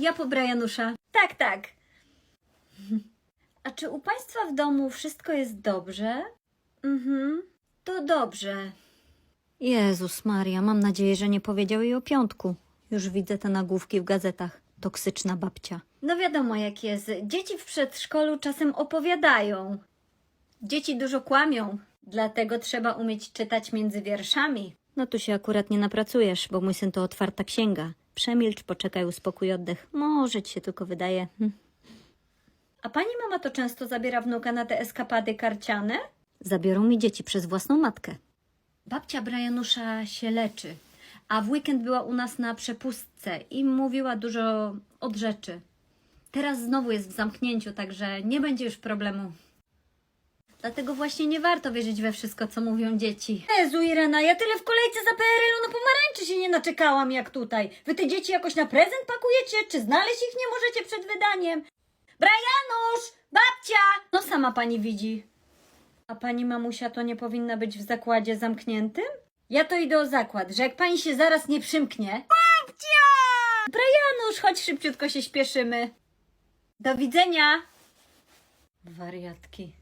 Ja po Brianusza. Tak, tak. A czy u Państwa w domu wszystko jest dobrze? Mhm, to dobrze. Jezus Maria, mam nadzieję, że nie powiedział jej o piątku. Już widzę te nagłówki w gazetach. Toksyczna babcia. No wiadomo jak jest. Dzieci w przedszkolu czasem opowiadają. Dzieci dużo kłamią, dlatego trzeba umieć czytać między wierszami. No tu się akurat nie napracujesz, bo mój syn to otwarta księga. Przemilcz, poczekaj, uspokój oddech. Może ci się tylko wydaje. Hm. A pani mama to często zabiera wnuka na te eskapady karciane? Zabiorą mi dzieci przez własną matkę. Babcia Brianusza się leczy, a w weekend była u nas na przepustce i mówiła dużo od rzeczy. Teraz znowu jest w zamknięciu, także nie będzie już problemu. Dlatego właśnie nie warto wierzyć we wszystko, co mówią dzieci. Jezu, Irena, ja tyle w kolejce za na pomarańczy się nie naczekałam jak tutaj. Wy te dzieci jakoś na prezent pakujecie? Czy znaleźć ich nie możecie przed wydaniem? Brajanusz! Babcia! No sama pani widzi. A pani mamusia to nie powinna być w zakładzie zamkniętym? Ja to idę o zakład, że jak pani się zaraz nie przymknie... Babcia! Brajanusz, chodź szybciutko się śpieszymy. Do widzenia! Wariatki.